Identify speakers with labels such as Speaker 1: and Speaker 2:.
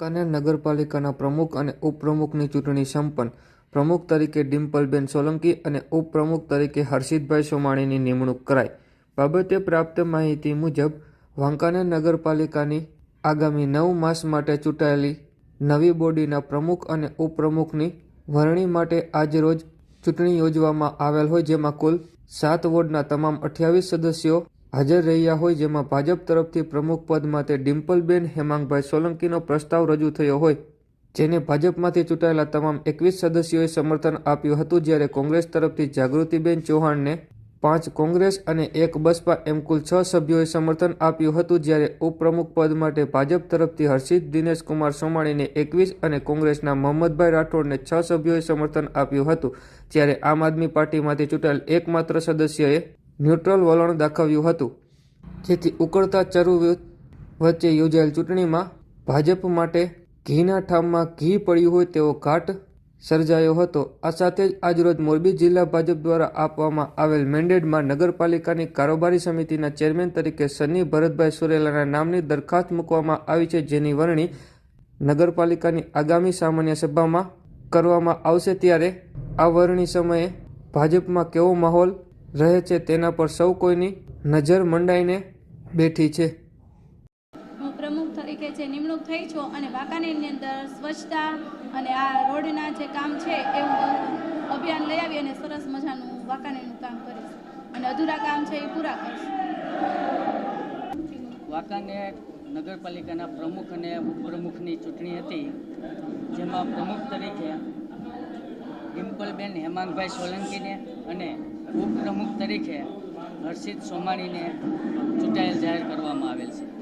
Speaker 1: વાંકાનેર નગરપાલિકાના પ્રમુખ અને ઉપપ્રમુખની ચૂંટણી સંપન્ન. પ્રમુખ તરીકે ડિમ્પલબેન સોલંકી અને ઉપપ્રમુખ તરીકે હર્ષિતભાઈ સોમાણીની નિમણૂક કરાઈ. બાબતે પ્રાપ્ત માહિતી મુજબ વાંકાનેર નગરપાલિકાની આગામી નવ માસ માટે ચૂંટાયેલી નવી બોડીના પ્રમુખ અને ઉપપ્રમુખની વરણી માટે આજરોજ ચૂંટણી યોજવામાં આવેલ હોય, જેમાં કુલ સાત વોર્ડના તમામ અઠ્યાવીસ સદસ્યો હાજર રહ્યા હોય જેમાં ભાજપ તરફથી પ્રમુખ પદ માટે ડિમ્પલબેન હેમાંગભાઈ સોલંકીનો પ્રસ્તાવ રજૂ થયો હોય, જેને ભાજપમાંથી ચૂંટાયેલા તમામ એકવીસ સદસ્યોએ સમર્થન આપ્યું હતું જ્યારે કોંગ્રેસ તરફથી જાગૃતિબેન ચૌહાણને પાંચ કોંગ્રેસ અને એક બસપા એમ કુલ છ સભ્યોએ સમર્થન આપ્યું હતું જ્યારે ઉપપ્રમુખ પદ માટે ભાજપ તરફથી હર્ષિત દિનેશ કુમાર સોમાણીને એકવીસ અને કોંગ્રેસના મોહમ્મદભાઈ રાઠોડને છ સભ્યોએ સમર્થન આપ્યું હતું, જ્યારે આમ આદમી પાર્ટીમાંથી ચૂંટાયેલ એકમાત્ર સદસ્યએ ન્યુટ્રલ વલણ દાખવ્યું હતું. જેથી ઉકળતા ચરુ વચ્ચે યોજાયેલ ચૂંટણીમાં ભાજપ માટે ઘીના ઠામમાં ઘી પડ્યું હોય તેવો ઘાટ સર્જાયો હતો. આ સાથે જ આજરોજ મોરબી જિલ્લા ભાજપ દ્વારા આપવામાં આવેલ મેન્ડેટમાં નગરપાલિકાની કારોબારી સમિતિના ચેરમેન તરીકે સની ભરતભાઈ સુરેલાના નામની દરખાસ્ત મૂકવામાં આવી છે, જેની વરણી નગરપાલિકાની આગામી સામાન્ય સભામાં કરવામાં આવશે ત્યારે આ વરણી સમયે ભાજપમાં કેવો માહોલ રહે છે તેના પર સૌ કોઈની નજર મંડાઈને બેઠી છે.
Speaker 2: હું પ્રમુખ તરીકે જે નિમણૂક થઈ છું અને વાંકાનેરની અંદર સ્વચ્છતા અને આ રોડના જે કામ છે એ હું અભિયાન લઈ આવી અને સરસ મજાનું વાંકાનેરનું કામ કરીશ. અને અધૂરા કામ છે એ પૂરા કરીશ.
Speaker 3: વાંકાનેર નગરપાલિકાના પ્રમુખ અને ઉપપ્રમુખની ચૂંટણી હતી જેમાં પ્રમુખ તરીકે ડિમ્પલબેન હેમાંગભાઈ સોલંકીને અને ઉપપ્રમુખ તરીકે હર્ષિત સોમાણીને ચૂંટાયેલ જાહેર કરવામાં આવેલ છે.